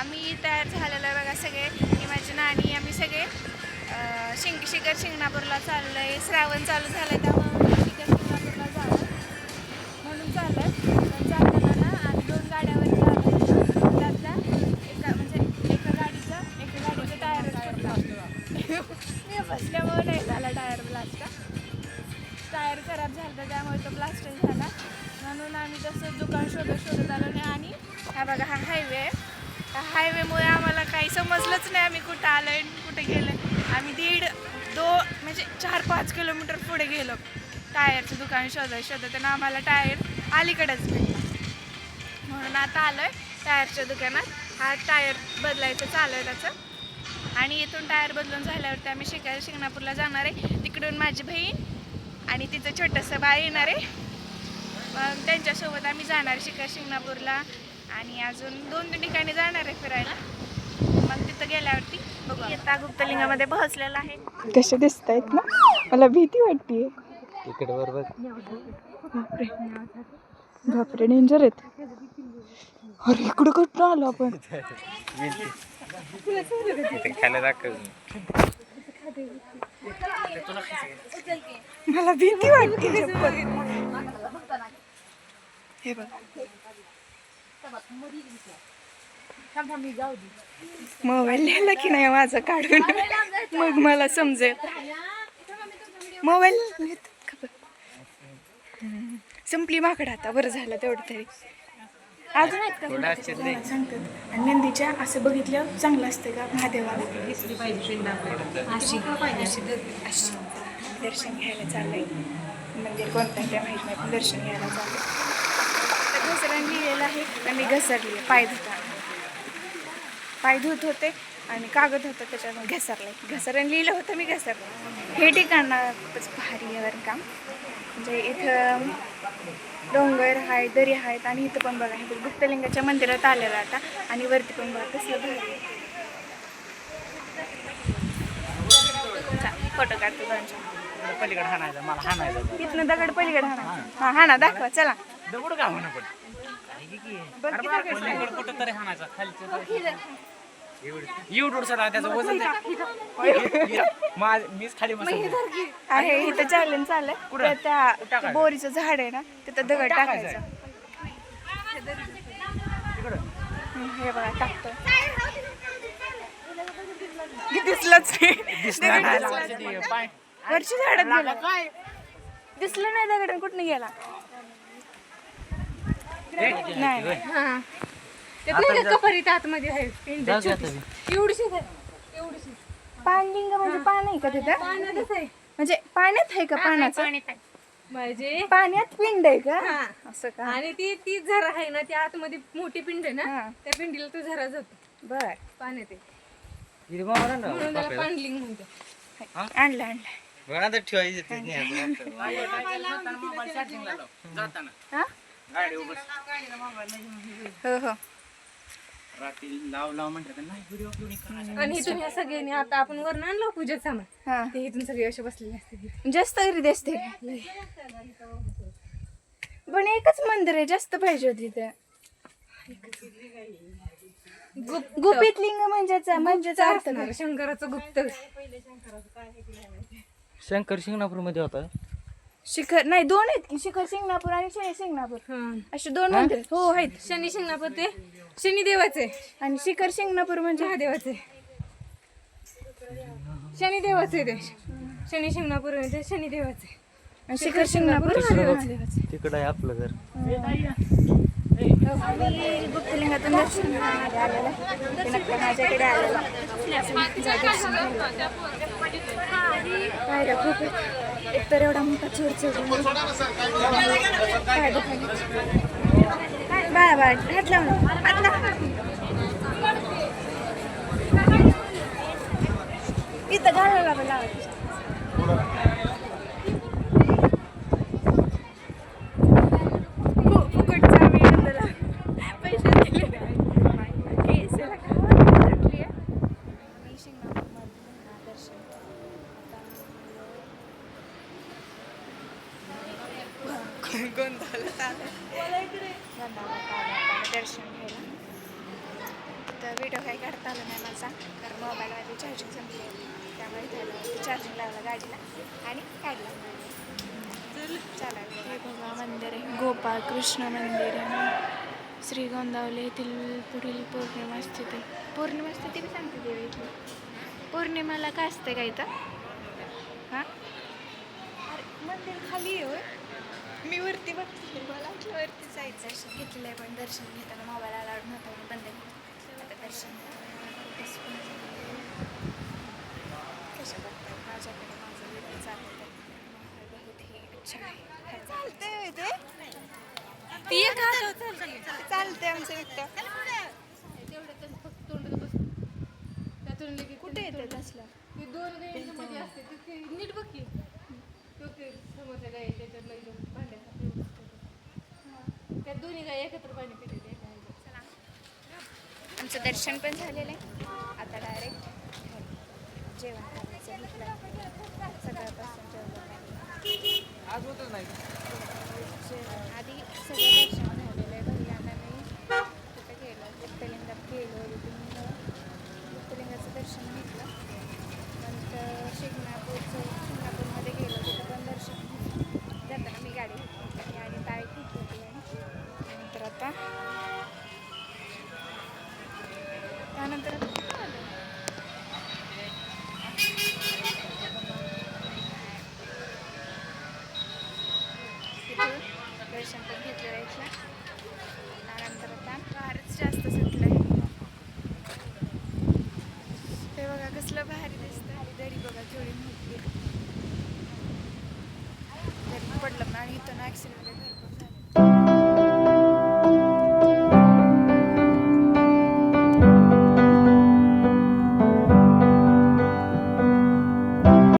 आम्ही तयार झालेलं आहे बघा सगळे. मी माझी आम्ही सगळे. शिंग शिखर शिंगणापूरला चाललो आहे श्रावण चालू झालं आहे त्यामुळे शिखर शिंगणापूरला जावं म्हणून चाललं आहे पण जाताना ना आम्ही दोन गाड्यावरती आलो त्यातल्या एका म्हणजे एका गाडीचं एका गाडीचं टायर मी बसल्यामुळे नाही झाला टायर ब्लास्ट. टायर खराब झाला त्यामुळे तो ब्लास्ट झाला. म्हणून आम्ही तसं दुकान शोधत शोधत आलो नाही आणि हा बघा हा हायवे आहे. हायवेमुळे आम्हाला काही समजलंच नाही आम्ही कुठं आलो आहे कुठे गेलो आम्ही दीड दो म्हणजे चार पाच किलोमीटर पुढे गेलो. टायरचं दुकान शोधत शोधत आणि आम्हाला टायर अलीकडेच भेटला. म्हणून आता आलो आहे टायरच्या दुकानात. हा टायर बदलायचं चालू आहे त्याचं. आणि इथून टायर बदलून झाल्यावरती आम्ही शिकायला शिंगणापूरला जाणार आहे. तिकडून माझी बहीण आणि तिचं छोटंसं बाळ येणार आहे. मग त्यांच्यासोबत आम्ही जाणार शिकाय शिंगणापूरला. आणि अजून दोन तीन ठिकाणी जाणार आहे फिरायला. मग तिथं गेल्यावरती बघू आता गुप्तलिंगामध्ये पोहोचलेला आहे. कसे दिसत आहेत ना? मला भीती वाटते इकडे बरोबर बापरे. बापरे डेंजर आहेत. अरे इकडं कुठं आलो आपण? इथे खायला दाखव. मला भीती वाटते. हे बघ. मोबाईल लिहिला की नाही माझा काढून? मग मला समजेल. मोबाईल. संपली माकड आता बरं झालं तेवढं तरी. अजून आहेत का सांगतात. आणि नंदीच्या असं बघितलं चांगलं असतं का? महादेवाला. अशी अशी. दर्शन घ्यायला चाललंय. मंदिर कोणतं आहे ते माहीत नाही पण दर्शन घ्यायला चाललंय. घसरण लिहिलेलं आहे. आणि मी घसरली. पाय धुताना पाय धुत होते आणि कागद होतं त्याच्यावर घसरले. घसरण लिहिलं होतं मी घसरले. हे ठिकाण खूपच भारी आहे बरं काम म्हणजे इथं डोंगर आहे दरी आहेत आणि इथं पण बघा हे गुप्तलिंगाच्या मंदिरात आलेलं आता. आणि वरती पण बघा कसलं भारी आहे. फोटो काढतो पलीकडे हाणायचं मला हाणायचं. तिथनं दगड पलीकडे हाणा हा हा ना दाखवा चला. दगड का म्हणा कुठं तरी हाणायचा? खालचं एवढं. सर त्याचं वजन माझ मीच खाली बसलो आहे इथं चालेल चाललंय कुठं? त्या- कुठं? बोरीचं झाड आहे ना तिथं दगड टाकायचं? हे बघा टाकतो दिसलंच. दिसला. झाडात गेला. दिसलं नाही दगड कुठनं गेला? नाही. हा. नाही का आतमध्ये आहे पिंड छोटी. एवढीशीच आहे. एवढीशी. पाणलिंग म्हणजे पान आहे का तिथं? पाण्यातच आहे. म्हणजे पाण्यात आहे का पाण्याचं म्हणजे पाण्यात पिंड आहे का? हा. असं का? आणि ती ती झरा आहे ना त्या आतमध्ये मोठी पिंड आहे ना हा. त्या पिंडीला तो झरा जातो. बर. पाण्यात आहे. म्हणून त्याला पांडलिंग म्हणते. आणलं आणलं. ठेवायचं ते नाही हा हो हो. रात्री लाव लाव म्हणतात नाही व्हिडिओ आणि इथून सगळ्यांनी आता आपण वरण आणलं पूजेत सामान. हा. ते इथून सगळे असे बसलेले असते जास्त गर्दी असते पण एकच मंदिर आहे जास्त पाहिजे होती ते गुपित लिंग म्हणजेच म्हणजेच अर्थ? शंकराचं गुप्त. शंकर शिंगणापूरमध्ये होता. शिखर नाही दोन आहेत की शिखर शिंगणापूर आणि शनी शिंगणापूर. हा. असे दोन मंदिर आहेत. हो? आहेत. शनी शिंगणापूर ते शनी देवाचे आणि शिखर शिंगणापूर म्हणजे? महादेवाचे. शनी देवाचे ते. शनी शिंगणापूर ते शनी देवाचे आणि शिखर शिंगणापूर महादेवाचे. तिकडं आहे आपलं घर. आम्ही गुप्तलिंगातून दर्शन आलेलं आहे. नक्की माझ्याकडे आलेलं जा पायऱ्या खूप आहेत. एवढा मोठा चोर चढून पाय बाळा बाळा हात लावून हात लाव इथं घालायला लावा फु- फुकटचा आम्ही त्याला पैसे दिले केसला घातली आहे. मी शिंगणापूरमधून दर्शन आलं गोंधळात आलं दर्शन घ्यायला. तर व्हिडिओ काही काढता आला नाही माझा कारण मोबाईलमध्ये चार्जिंग संपली होती त्यामुळे इथे चार्जिंग लावलं गाडीला आणि काढला. चला. बघा मंदिर आहे. गोपाळ कृष्ण मंदिर आहे श्री गोंदावले येथील पुढील पौर्णिमा स्थिती. पौर्णिमा स्थिती बी सांगते देवी इथली. पौर्णिमाला काय असते काय तर हां? अरे मंदिर खाली आहे. मी वरती बघते. मला वाटलं वरती जायचं दर्शन घेतलेलं आहे पण दर्शन घेताना मोबाईल अलाउड नव्हतं म्हणून बंद केलं. आता दर्शन कशा बघताय? माझ्याकडे माझं व्हिडिओ चालू आहे बहुत ही अच्छा आहे चालतंय ते. ती एक चालते आमचं फक्त त्यातून लगेच कुठे येते दोन गायींच्या मध्ये असते ते ते नीट बघ की. समोरच्या त्याच्यात त्या दोन्ही गाय एकत्र पाणी पिते ते एका ह्याच्यात. आमचं दर्शन पण झालेलं आहे. आता डायरेक्ट जेवण करायचं सकाळपासून नाही. जेवण. आधी सगळं दर्शन दर्शन पण घेतलेलं इथलं त्यानंतर आता फारच जास्त सुटलं आहे ते बघा कसलं भारी दिसतं आणि दरी बघा थोडी मोठी दरी पडलं आणि इथून ॲक्सिडेंट